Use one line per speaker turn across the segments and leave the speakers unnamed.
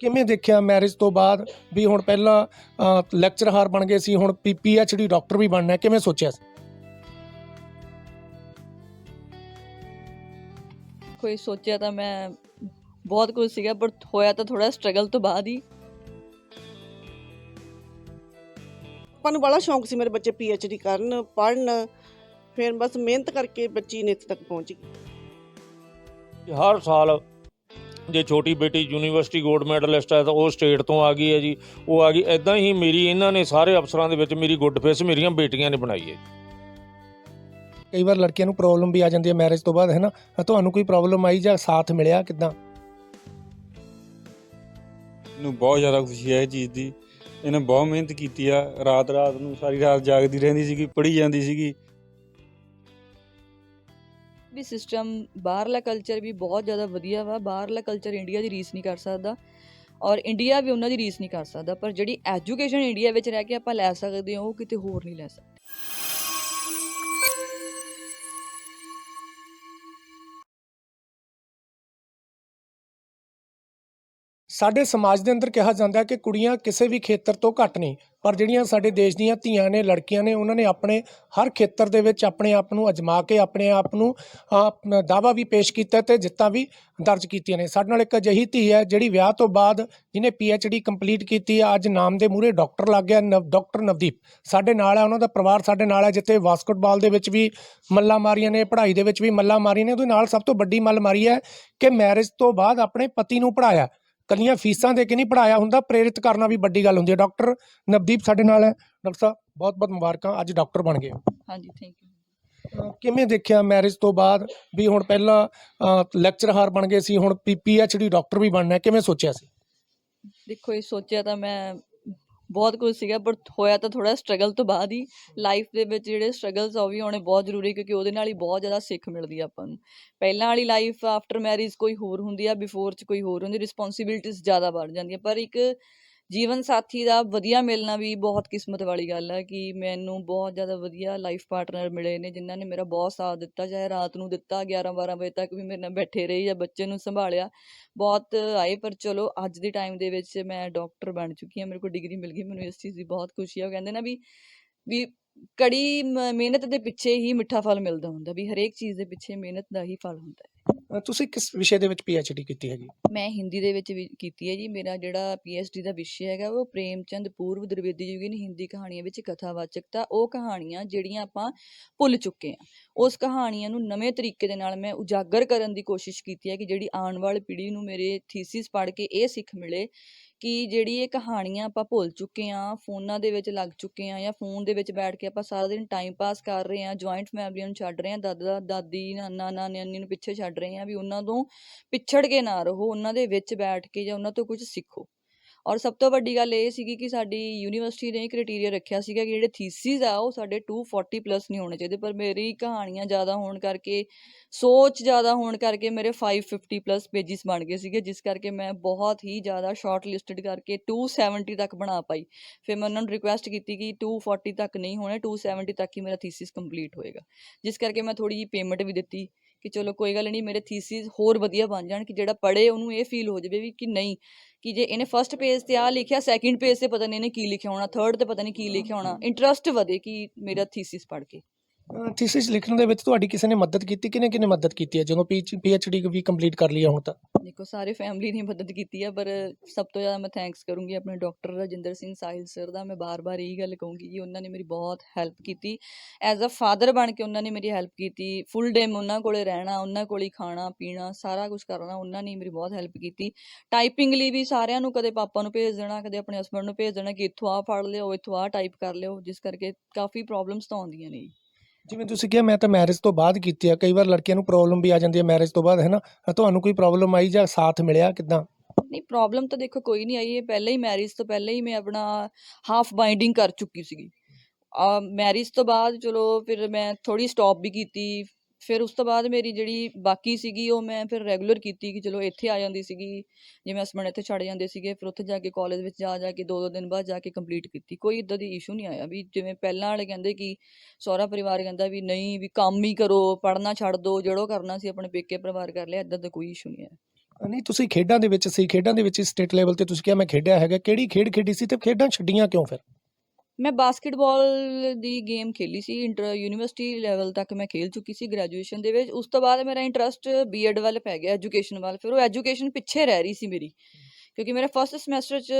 ਕਿਵੇਂ ਦੇਖਿਆ ਮੈਰਿਜ ਤੋਂ ਬਾਅਦ ਵੀ ਹੁਣ ਪਹਿਲਾਂ ਲੈਕਚਰਹਾਰ ਬਣ ਗਏ ਸੀ ਹੁਣ ਪੀਐਚਡੀ ਡਾਕਟਰ ਵੀ ਬਣਨਾ ਹੈ ਕਿਵੇਂ ਸੋਚਿਆ ਸੀ?
ਕੋਈ ਸੋਚਿਆ ਤਾਂ ਮੈਂ ਬਹੁਤ ਕੁਝ ਸੀਗਾ ਪਰ ਹੋਇਆ ਤਾਂ ਥੋੜਾ ਸਟਰਗਲ ਤੋਂ ਬਾਅਦ ਹੀ।
ਆਪਾਂ ਨੂੰ ਬੜਾ ਸ਼ੌਂਕ ਸੀ ਮੇਰੇ ਬੱਚੇ ਡੀ ਕਰਨ ਪੜਨ ਫਿਰ ਬਸ ਮਿਹਨਤ ਕਰਕੇ ਬੱਚੀ ਨੇ ਇੱਥੇ ਤੱਕ ਪਹੁੰਚ ਗਈ।
ਹਰ ਸਾਲ ਜੇ ਛੋਟੀ ਬੇਟੀ ਯੂਨੀਵਰਸਿਟੀ ਗੋਲਡ ਮੈਡਲਿਸਟ ਹੈ ਤਾਂ ਉਹ ਸਟੇਟ ਤੋਂ ਆ ਗਈ ਹੈ ਜੀ। ਉਹ ਆ ਗਈ। ਐਦਾਂ ਹੀ ਮੇਰੀ ਇਹਨਾਂ ਨੇ ਸਾਰੇ ਅਫਸਰਾਂ ਦੇ ਵਿੱਚ ਮੇਰੀ ਗੁੱਡ ਫੇਸ ਮੇਰੀਆਂ ਬੇਟੀਆਂ ਨੇ ਬਣਾਈ ਹੈ
ਕਈ ਵਾਰ ਲੜਕੀਆਂ ਨੂੰ ਪ੍ਰੋਬਲਮ ਵੀ ਆ ਜਾਂਦੀ ਹੈ ਮੈਰਿਜ ਤੋਂ ਬਾਅਦ ਹੈ ਨਾ? ਤਾਂ ਤੁਹਾਨੂੰ ਕੋਈ ਪ੍ਰੋਬਲਮ ਆਈ ਜਾਂ ਸਾਥ ਮਿਲਿਆ ਕਿਦਾਂ?
ਨੂੰ ਬਹੁਤ ਜ਼ਿਆਦਾ ਖੁਸ਼ੀ ਹੈ ਇਹ ਚੀਜ਼ ਦੀ। ਇਹਨੇ ਬਹੁਤ ਮਿਹਨਤ ਕੀਤੀ ਆ। ਰਾਤ ਰਾਤ ਨੂੰ ਸਾਰੀ ਰਾਤ ਜਾਗਦੀ ਰਹਿੰਦੀ ਸੀਗੀ ਪੜ੍ਹੀ ਜਾਂਦੀ ਸੀਗੀ।
ਵੀ ਸਿਸਟਮ ਬਾਹਰਲਾ ਕਲਚਰ ਵੀ ਬਹੁਤ ਜ਼ਿਆਦਾ ਵਧੀਆ ਵਾ, ਬਾਹਰਲਾ ਕਲਚਰ ਇੰਡੀਆ ਦੀ ਰੀਸ ਨਹੀਂ ਕਰ ਸਕਦਾ ਔਰ ਇੰਡੀਆ ਵੀ ਉਹਨਾਂ ਦੀ ਰੀਸ ਨਹੀਂ ਕਰ ਸਕਦਾ, ਪਰ ਜਿਹੜੀ ਐਜੂਕੇਸ਼ਨ ਇੰਡੀਆ ਵਿੱਚ ਰਹਿ ਕੇ ਆਪਾਂ ਲੈ ਸਕਦੇ ਹਾਂ, ਉਹ ਕਿਤੇ ਹੋਰ ਨਹੀਂ ਲੈ ਸਕਦੇ।
ਸਾਡੇ ਸਮਾਜ ਦੇ ਅੰਦਰ ਕਿਹਾ ਜਾਂਦਾ ਕਿ ਕੁੜੀਆਂ ਕਿਸੇ ਵੀ ਖੇਤਰ ਤੋਂ ਘੱਟ ਨਹੀਂ, ਪਰ ਜਿਹੜੀਆਂ ਸਾਡੇ ਦੇਸ਼ ਦੀਆਂ ਧੀਆਂ ਨੇ, ਲੜਕੀਆਂ ਨੇ, ਉਹਨਾਂ ਨੇ ਆਪਣੇ ਹਰ ਖੇਤਰ ਦੇ ਵਿੱਚ ਆਪਣੇ ਆਪ ਨੂੰ ਅਜਮਾ ਕੇ, ਆਪਣੇ ਆਪ ਨੂੰ ਦਾਵਾ ਵੀ ਪੇਸ਼ ਕੀਤਾ ਤੇ ਜਿੱਤਾਂ ਵੀ ਦਰਜ ਕੀਤੀਆਂ ਨੇ। ਸਾਡੇ ਨਾਲ ਇੱਕ ਅਜਿਹੀ ਧੀ ਹੈ ਜਿਹੜੀ ਵਿਆਹ ਤੋਂ ਬਾਅਦ ਜਿਹਨੇ ਡੀ ਕੰਪਲੀਟ ਕੀਤੀ ਹੈ ਅੱਜ ਨਾਮ ਦੇ ਮੂਹਰੇ ਡਾਕਟਰ ਲੱਗ ਗਿਆ, ਨਵ ਡਾਕਟਰ ਨਵਦੀਪ। ਸਾਡੇ ਨਾਲ ਹੈ ਉਹਨਾਂ ਦਾ ਪਰਿਵਾਰ ਸਾਡੇ ਨਾਲ ਹੈ ਜਿੱਥੇ ਬਾਸਕਟਬਾਲ ਦੇ ਵਿੱਚ ਵੀ ਮੱਲਾਂ ਮਾਰੀਆਂ ਨੇ, ਪੜ੍ਹਾਈ ਦੇ ਵਿੱਚ ਵੀ ਮੱਲਾਂ ਮਾਰੀਆਂ ਨੇ, ਉਹਦੇ ਨਾਲ ਸਭ ਤੋਂ ਵੱਡੀ ਮੱਲ ਮਾਰੀ ਹੈ ਕਿ ਮੈਰਿਜ ਤੋਂ ਬਾਅਦ ਆਪਣੇ ਪਤੀ ਨੂੰ ਪੜਾਇਆ ਕੱਲੀਆਂ ਫੀਸਾਂ ਦੇ ਕੇ ਨਹੀਂ ਪੜਾਇਆ ਹੁੰਦਾ ਪ੍ਰੇਰਿਤ ਕਰਨਾ ਵੀ ਵੱਡੀ ਗੱਲ ਹੁੰਦੀ ਹੈ। ਡਾਕਟਰ ਨਵਦੀਪ ਸਾਡੇ ਨਾਲ ਹੈ। ਡਾਕਟਰ ਸਾਹਿਬ ਬਹੁਤ ਬਹੁਤ ਮੁਬਾਰਕਾਂ ਅੱਜ ਡਾਕਟਰ ਬਣ ਗਏ।
ਹਾਂਜੀ ਥੈਂਕ ਯੂ
ਕਿਵੇਂ ਦੇਖਿਆ ਮੈਰਿਜ ਤੋਂ ਬਾਅਦ ਵੀ ਹੁਣ ਪਹਿਲਾਂ ਲੈਕਚਰਹਾਰ ਬਣ ਗਏ ਸੀ ਹੁਣ ਪੀਐਚਡੀ ਡਾਕਟਰ ਵੀ ਬਣਨਾ ਹੈ ਕਿਵੇਂ ਸੋਚਿਆ ਸੀ?
ਦੇਖੋ ਇਹ ਸੋਚਿਆ ਤਾਂ ਮੈਂ ਬਹੁਤ ਕੁਝ ਸੀਗਾ ਪਰ ਹੋਇਆ ਤਾਂ ਥੋੜਾ ਸਟਰਗਲ ਤੋਂ ਬਾਅਦ ਹੀ ਲਾਈਫ ਦੇ ਵਿੱਚ ਜਿਹੜੇ ਸਟਰਗਲਸ ਆ ਉਹ ਵੀ ਹੋਣੇ ਬਹੁਤ ਜ਼ਰੂਰੀ, ਕਿਉਂਕਿ ਉਹਦੇ ਨਾਲ ਹੀ ਬਹੁਤ ਜ਼ਿਆਦਾ ਸਿੱਖ ਮਿਲਦੀ ਆ ਆਪਾਂ ਨੂੰ। ਪਹਿਲਾਂ ਵਾਲੀ ਲਾਈਫ ਆਫਟਰ ਮੈਰਿਜ ਕੋਈ ਹੋਰ ਹੁੰਦੀ ਆ ਬਿਫੋਰ ਚ ਕੋਈ ਹੋਰ ਹੁੰਦੀ ਰਿਸਪੌਂਸਿਬਿਲਟੀਜ਼ ਜ਼ਿਆਦਾ ਵੱਧ ਜਾਂਦੀਆਂ, ਪਰ ਇੱਕ ਜੀਵਨ ਸਾਥੀ ਦਾ ਵਧੀਆ ਮਿਲਣਾ ਵੀ ਬਹੁਤ ਕਿਸਮਤ ਵਾਲੀ ਗੱਲ ਹੈ ਕਿ ਮੈਨੂੰ ਬਹੁਤ ਜ਼ਿਆਦਾ ਵਧੀਆ ਲਾਈਫ ਪਾਰਟਨਰ ਮਿਲੇ ਨੇ, ਜਿਨ੍ਹਾਂ ਨੇ ਮੇਰਾ ਬਹੁਤ ਸਾਥ ਦਿੱਤਾ, ਚਾਹੇ ਰਾਤ ਨੂੰ ਦਿੱਤਾ 11 12 ਵਜੇ ਤੱਕ ਵੀ ਮੇਰੇ ਨਾਲ ਬੈਠੇ ਰਹੇ ਜਾਂ ਬੱਚੇ ਨੂੰ ਸੰਭਾਲਿਆ। ਬਹੁਤ ਆਏ, ਪਰ ਚਲੋ ਅੱਜ ਦੇ ਟਾਈਮ ਦੇ ਵਿੱਚ ਮੈਂ ਡਾਕਟਰ ਬਣ ਚੁੱਕੀ ਹਾਂ, ਮੇਰੇ ਕੋਲ ਡਿਗਰੀ ਮਿਲ ਗਈ, ਮੈਨੂੰ ਇਸ ਚੀਜ਼ ਦੀ ਬਹੁਤ ਖੁਸ਼ੀ ਹੈ ਉਹ ਕਹਿੰਦੇ ਨਾ ਵੀ ਵੀ ਕੜੀ ਮ- ਮਿਹਨਤ ਦੇ ਪਿੱਛੇ ਹੀ ਮਿੱਠਾ ਫਲ ਮਿਲਦਾ ਹੁੰਦਾ ਵੀ ਹਰੇਕ ਚੀਜ਼ ਦੇ ਪਿੱਛੇ ਮਿਹਨਤ ਦਾ ਹੀ ਫਲ ਹੁੰਦਾ ਹੈ।
ਤੁਸੀਂ ਕਿਸ ਵਿਸ਼ੇ ਦੇ ਵਿੱਚ ਪੀਐਚਡੀ ਕੀਤੀ ਹੈਗੀ?
ਮੈਂ ਹਿੰਦੀ ਦੇ ਵਿੱਚ ਵੀ ਕੀਤੀ ਹੈ ਜੀ ਮੇਰਾ ਜਿਹੜਾ ਪੀਐਚਡੀ ਦਾ ਵਿਸ਼ਾ ਹੈਗਾ ਉਹ ਪ੍ਰੇਮਚੰਦ ਪੂਰਵ ਦ੍ਰਿਵੇਦੀ ਯੁਗੀਨ ਹਿੰਦੀ ਕਹਾਣੀਆਂ ਵਿੱਚ ਕਥਾਵਾਚਕਤਾ ਉਹ ਕਹਾਣੀਆਂ ਜਿਹੜੀਆਂ ਆਪਾਂ ਭੁੱਲ ਚੁੱਕੇ ਹਾਂ। ਉਸ ਕਹਾਣੀਆਂ ਨੂੰ ਨਵੇਂ ਤਰੀਕੇ ਦੇ ਨਾਲ ਮੈਂ ਉਜਾਗਰ ਕਰਨ ਦੀ ਕੋਸ਼ਿਸ਼ ਕੀਤੀ ਹੈ ਕਿ ਜਿਹੜੀ ਆਉਣ ਵਾਲੀ ਪੀੜ੍ਹੀ ਨੂੰ ਮੇਰੇ ਥੀਸਿਸ ਪੜ੍ਹ ਕੇ ਇਹ ਸਿੱਖ ਮਿਲੇ ਕਿ ਜਿਹੜੀ ਇਹ ਕਹਾਣੀਆਂ ਆਪਾਂ ਭੁੱਲ ਚੁੱਕੇ ਹਾਂ, ਫੋਨਾਂ ਦੇ ਵਿੱਚ ਲੱਗ ਚੁੱਕੇ ਹਾਂ ਜਾਂ ਫੋਨ ਦੇ ਵਿੱਚ ਬੈਠ ਕੇ ਆਪਾਂ ਸਾਰਾ ਦਿਨ ਟਾਈਮ ਪਾਸ ਕਰ ਰਹੇ ਹਾਂ ਜੁਆਇੰਟ ਫੈਮਲੀਆਂ ਨੂੰ ਛੱਡ ਰਹੇ ਹਾਂ, ਦਾਦਾ, ਦਾਦੀ, ਨਾਨਾ ਨਾਨੀ ਨੂੰ ਪਿੱਛੇ ਛੱਡ ਰਹੇ ਹਾਂ ਵੀ ਉਹਨਾਂ ਤੋਂ ਪਿਛੜ ਕੇ ਨਾ ਰਹੋ, ਉਹਨਾਂ ਦੇ ਵਿੱਚ ਬੈਠ ਕੇ ਜਾਂ ਉਹਨਾਂ ਤੋਂ ਕੁਝ ਸਿੱਖੋ। ਔਰ ਸਭ ਤੋਂ ਵੱਡੀ ਗੱਲ ਇਹ ਸੀਗੀ ਕਿ ਸਾਡੀ ਯੂਨੀਵਰਸਿਟੀ ਨੇ ਕ੍ਰਾਈਟੇਰੀਆ ਰੱਖਿਆ ਸੀਗਾ ਕਿ ਜਿਹੜੇ ਥੀਸਿਸ ਆ ਉਹ ਸਾਡੇ 240 ਪਲੱਸ ਨਹੀਂ ਹੋਣੇ ਚਾਹੀਦੇ, ਪਰ ਮੇਰੀ ਕਹਾਣੀਆਂ ਜ਼ਿਆਦਾ ਹੋਣ ਕਰਕੇ, ਸੋਚ ਜ਼ਿਆਦਾ ਹੋਣ ਕਰਕੇ ਮੇਰੇ 550 ਪਲੱਸ ਪੇਜਿਸ ਬਣ ਗਏ ਸੀਗੇ, ਜਿਸ ਕਰਕੇ ਮੈਂ ਬਹੁਤ ਹੀ ਜ਼ਿਆਦਾ ਸ਼ਾਰਟ ਲਿਸਟਡ ਕਰਕੇ 270 ਤੱਕ ਬਣਾ ਪਾਈ। ਫਿਰ ਮੈਂ ਉਹਨਾਂ ਨੂੰ ਰਿਕੁਐਸਟ ਕੀਤੀ ਕਿ 240 ਤੱਕ ਨਹੀਂ ਹੋਣੇ 270 ਤੱਕ ਹੀ ਮੇਰਾ ਥੀਸਿਸ ਕੰਪਲੀਟ ਹੋਏਗਾ। ਜਿਸ ਕਰਕੇ ਮੈਂ ਥੋੜੀ ਜਿਹੀ ਪੇਮੈਂਟ ਵੀ ਦਿੱਤੀ ਕਿ ਚਲੋ ਕੋਈ ਗੱਲ ਨਹੀਂ, ਮੇਰੇ ਥੀਸਿਸ ਹੋਰ ਵਧੀਆ ਬਣ ਜਾਣ ਕਿ ਜਿਹੜਾ ਪੜ੍ਹੇ ਉਹਨੂੰ ਇਹ ਫੀਲ ਹੋ ਜਾਵੇ ਵੀ ਕਿ ਨਹੀਂ ਕਿ ਜੇ ਇਹਨੇ ਫਰਸਟ ਪੇਜ ਤੇ ਆ ਲਿਖਿਆ ਸੈਕਿੰਡ ਪੇਜ ਤੇ ਪਤਾ ਨਹੀਂ ਇਹਨੇ ਕੀ ਲਿਖਿਆ ਹੋਣਾ ਥਰਡ ਤੇ ਪਤਾ ਨਹੀਂ ਕੀ ਲਿਖਿਆ ਹੋਣਾ ਇੰਟਰਸਟ ਵਧੇ ਕਿ ਮੇਰਾ ਥੀਸਿਸ ਪੜ੍ਹ ਕੇ।
ਥੀਸਿਸ ਲਿਖਣ ਦੇ ਵਿੱਚ ਤੁਹਾਡੀ ਕਿਸੇ ਨੇ ਮਦਦ ਕੀਤੀ ਕਿਨੇ ਕਿਨੇ ਮਦਦ ਕੀਤੀ ਹੈ? ਜਦੋਂ ਡੀ ਵੀ ਕੰਪਲੀਟ ਕਰ ਲਈ ਹੈ ਹੁਣ ਤਾਂ।
ਦੇਖੋ, ਸਾਰੇ ਫੈਮਿਲੀ ਨੇ ਮਦਦ ਕੀਤੀ ਹੈ, ਪਰ ਸਭ ਤੋਂ ਜ਼ਿਆਦਾ ਮੈਂ ਥੈਂਕਸ ਕਰੂੰਗੀ ਆਪਣੇ ਡਾਕਟਰ ਰਾਜਿੰਦਰ ਸਿੰਘ ਸਾਹਿਲ ਸਰ ਦਾ। ਮੈਂ ਬਾਰ-ਬਾਰ ਇਹੀ ਗੱਲ ਕਹੂੰਗੀ ਕਿ ਉਹਨਾਂ ਨੇ ਮੇਰੀ ਬਹੁਤ ਹੈਲਪ ਕੀਤੀ। ਐਜ਼ ਅ ਫਾਦਰ ਬਣ ਕੇ ਉਹਨਾਂ ਨੇ ਮੇਰੀ ਹੈਲਪ ਕੀਤੀ। ਫੁੱਲ ਡੇ ਉਹਨਾਂ ਕੋਲੇ ਰਹਿਣਾ, ਉਹਨਾਂ ਕੋਲੇ ਹੀ ਖਾਣਾ, ਪੀਣਾ, ਸਾਰਾ ਕੁਝ ਕਰਨਾ, ਉਹਨਾਂ ਨੇ ਮੇਰੀ ਬਹੁਤ ਹੈਲਪ ਕੀਤੀ। ਟਾਈਪਿੰਗ ਲਈ ਵੀ ਸਾਰਿਆਂ ਨੂੰ ਕਦੇ ਪਾਪਾ ਨੂੰ ਭੇਜ ਦੇਣਾ, ਕਦੇ ਆਪਣੇ ਹਸਬੰਡ ਨੂੰ ਭੇਜ ਦੇਣਾ ਕਿ ਇੱਥੋਂ ਆ ਫੜ ਲਿਓ, ਇੱਥੋਂ ਆ ਟਾਈਪ ਕਰ ਲਿਓ, ਜਿਸ ਕਰਕੇ ਕਾਫੀ ਪ੍ਰੋਬਲਮਸ ਤਾਂ ਆਉਂਦੀਆਂ ਨੇ ਜੀ।
ਜਿਵੇਂ ਤੁਸੀਂ ਕਿਹਾ, ਮੈਂ ਤਾਂ ਮੈਰਿਜ ਤੋਂ ਬਾਅਦ ਕੀਤੀ ਆ। ਕਈ ਵਾਰ ਲੜਕੀਆਂ ਨੂੰ ਪ੍ਰੋਬਲਮ ਵੀ ਆ ਜਾਂਦੀ ਹੈ ਮੈਰਿਜ ਤੋਂ ਬਾਅਦ, ਹੈ ਨਾ? ਤੁਹਾਨੂੰ ਕੋਈ ਪ੍ਰੋਬਲਮ ਆਈ ਜਾਂ ਸਾਥ ਮਿਲਿਆ ਕਿਦਾਂ?
ਨਹੀਂ ਪ੍ਰੋਬਲਮ ਤਾਂ ਦੇਖੋ ਕੋਈ ਨਹੀਂ ਆਈ। ਇਹ ਪਹਿਲਾਂ ਹੀ ਮੈਰਿਜ ਤੋਂ ਪਹਿਲਾਂ ਹੀ ਮੈਂ ਆਪਣਾ ਹਾਫ ਬਾਈਂਡਿੰਗ ਕਰ ਚੁੱਕੀ ਸੀਗੀ। ਮੈਰਿਜ ਤੋਂ ਬਾਅਦ ਚਲੋ, ਫਿਰ ਮੈਂ ਥੋੜੀ ਸਟਾਪ ਵੀ ਕੀਤੀ। ਫਿਰ ਉਸ ਤੋਂ ਬਾਅਦ ਮੇਰੀ ਜਿਹੜੀ ਬਾਕੀ ਸੀਗੀ, ਉਹ ਮੈਂ ਫਿਰ ਰੈਗੂਲਰ ਕੀਤੀ ਕਿ ਚਲੋ ਇੱਥੇ ਆ ਜਾਂਦੀ ਸੀਗੀ, ਜਿਵੇਂ ਹਸਬੰਡ ਇੱਥੇ ਛੱਡ ਜਾਂਦੇ ਸੀਗੇ, ਫਿਰ ਉੱਥੇ ਜਾ ਕੇ ਕਾਲਜ ਵਿੱਚ ਜਾ ਜਾ ਕੇ ਦੋ ਦੋ ਦਿਨ ਬਾਅਦ ਜਾ ਕੇ ਕੰਪਲੀਟ ਕੀਤੀ। ਕੋਈ ਇਦਾਂ ਦੀ ਇਸ਼ੂ ਨਹੀਂ ਆਇਆ ਵੀ ਜਿਵੇਂ ਪਹਿਲਾਂ ਵਾਲੇ ਕਹਿੰਦੇ ਕਿ ਸਹੁਰਾ ਪਰਿਵਾਰ ਕਹਿੰਦਾ ਵੀ ਨਹੀਂ, ਵੀ ਕੰਮ ਹੀ ਕਰੋ ਪੜਨਾ ਛੱਡ ਦਿਓ ਜਿਹੜੋ ਕਰਨਾ ਸੀ ਆਪਣੇ ਪੇਕੇ ਪਰਿਵਾਰ ਕਰ ਲਿਆ ਇਦਾਂ ਦਾ ਕੋਈ ਇਸ਼ੂ ਨਹੀਂ ਆਇਆ।
ਨਹੀਂ, ਤੁਸੀਂ ਖੇਡਾਂ ਦੇ ਵਿੱਚ ਸੀ, ਖੇਡਾਂ ਦੇ ਵਿੱਚ ਸਟੇਟ ਲੈਵਲ ਤੇ ਤੁਸੀਂ ਕਿਹਾ ਮੈਂ ਖੇਡਿਆ ਹੈਗਾ, ਕਿਹੜੀ ਖੇਡ ਖੇਡੀ ਸੀ ਤੇ ਖੇਡਾਂ ਛੱਡੀਆਂ ਕਿਉਂ ਫਿਰ?
ਮੈਂ ਬਾਸਕਟਬਾਲ ਦੀ ਗੇਮ ਖੇਲੀ ਸੀ ਇੰਟਰ ਯੂਨੀਵਰਸਿਟੀ ਲੈਵਲ ਤੱਕ ਮੈਂ ਖੇਲ ਚੁੱਕੀ ਸੀ ਗ੍ਰੈਜੂਏਸ਼ਨ ਦੇ ਵਿੱਚ। ਉਸ ਤੋਂ ਬਾਅਦ ਮੇਰਾ ਇੰਟਰਸਟ ਬੀਐਡ ਵੱਲ ਪੈ ਗਿਆ ਐਜੂਕੇਸ਼ਨ ਵੱਲ। ਫਿਰ ਉਹ ਐਜੂਕੇਸ਼ਨ ਪਿੱਛੇ ਰਹਿ ਰਹੀ ਸੀ ਮੇਰੀ। ਕਿਉਂਕਿ ਮੇਰਾ ਫਸਟ ਸਮੈਸਟਰ 'ਚ